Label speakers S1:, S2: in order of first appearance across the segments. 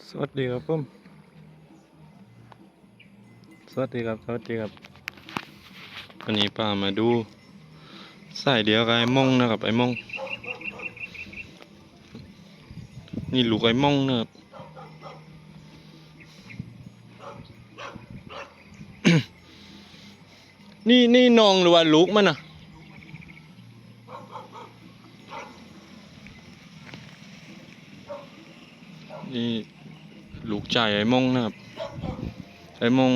S1: สวัสดีครับผมสวัสดีครับ สวัสดีครับ วันนี้ป้ามาดูสายเดียวกับไอ้มงนะครับไอ้มง นี่ลูกไอ้มงนะครับ นี่นี่น้องหรือว่าลูกมันอะนี่ ลูกชายไอ้มงนะครับไอ้มง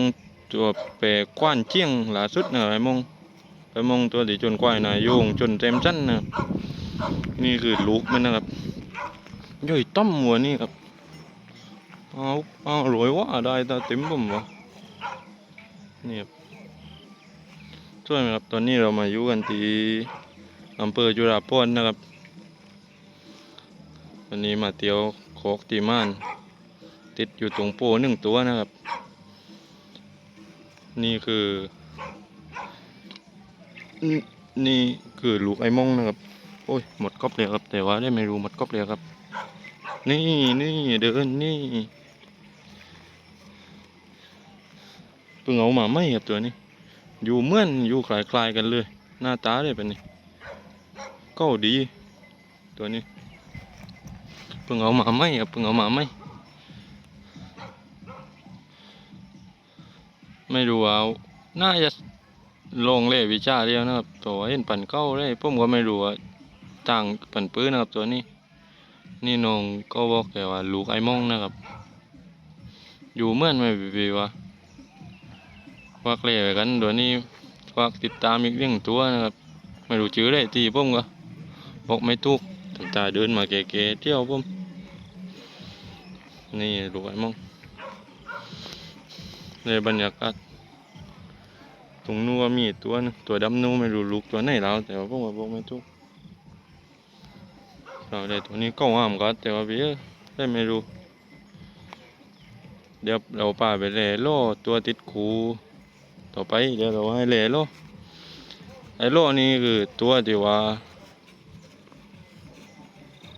S1: ตัวแปรกว้านเจียงล่าสุดนะไอ้มงไอ้มงตัวที่จนกวายนายโยงจนเต็มชั้นนะนี่คือลูกมันนะครับย่อยต้อมหัวนี่ครับเอาเอารวยว่าได้ตาเต็มผมวะนี่ครับช่วยไหมครับตอนนี้เรามาอยู่กันที่อำเภอจุฬาภรณ์นะครับ วันนี้มาเที่ยวโคกตีม่าน ติดอยู่ตรงโป้หนึ่งตัวนะครับ นี่คือ นี่คือลูกไอ้มงนะครับ โอ้ยหมดก๊อบเลยครับ แต่ว่าได้ไม่รู้หมดก๊อบเลยครับ นี่นี่เดินนี่เพิ่งเอามาไม่ครับตัวนี้ อยู่เหมือนอยู่คล้ายๆกันเลย หน้าตาได้เป็นนี่ก็ดี ตัวนี้เพิ่งเอามาไหมครับเพิ่งเอามาไหม ไม่รู้ว่าเอาน่าจะลงเล่วิชาเดียวนะครับ ตัวเห็นปั่นเก้าเลยผมก็ไม่รู้ว่าต่างปั่นปื้นนะครับตัวนี้ นี่นงก็บอกแกว่าลูกไอ้มองนะครับ อยู่เมื่อนไม่บีวะวักเล่ไว้กันตัวนี้วักติดตามอีกเรื่องตัวนะครับ ไม่รู้ชื่อได้ทีผมก็บอกไม่ถูกตั้งแต่เดินมาเก๋ๆเที่ยวผมนี่ลูกไอ้มอง ในบรรยากาศตรงนู้นมีตัวนึงตัวดำนู้ไม่รู้ลูกตัวไหนแล้วแต่ว่าพวกว่าบอกไม่ถูกเราได้ตัวนี้ก็ห้ามก็แต่ว่าพี่เอ้ยได้ไม่รู้ เดี๋ยวเราป่าไปเล่โล่ตัวติดคูต่อไปเดี๋ยวเราให้เล่โล่ไอ้โล่นี่คือตัวที่ว่า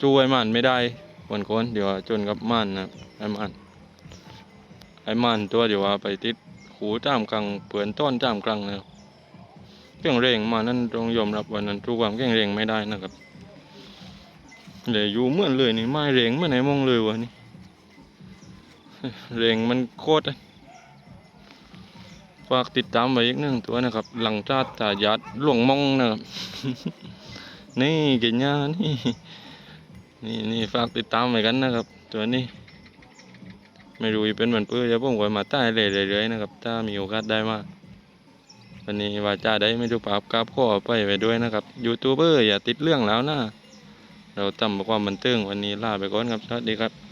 S1: จูไอ้มันไม่ได้วันก่อนเดี๋ยวจนกับม่านนะไอ้ม่าน ไอ้ม่านตัวเดี๋ยวว่าไปติดหูจ้ามกลางเปือนต้นจ้ามกลางนะเก่งเร่งมานั่นต้องยอมรับวันนั้นทุกความเก่งเร่งไม่ได้นะครับเลยอยู่เหมือนเลยนี่ไม่เร่งเมื่อไหนมองเลยวะนี่เร่งมันโคตรอะฝากติดตามไว้อีกหนึ่งตัวนะครับ หลังจากตายัดหลวงมองนะครับนี่เก่งยานี่นี่นี่ฝากติดตามไว้กันนะครับ ตัวนี้ ไม่รู้เป็นเหมือนเพื่อจะผมก็มาใต้เลยเรื่อยๆนะครับ ถ้ามีโอกาสได้มาวันนี้ว่าจะได้ไม่รู้ปราบกราบข้อไปไปด้วยนะครับยูทูบเบอร์อย่าติดเรื่องแล้วนะเราจำความบันเทิงวันนี้ลาไปก่อนครับสวัสดีครับ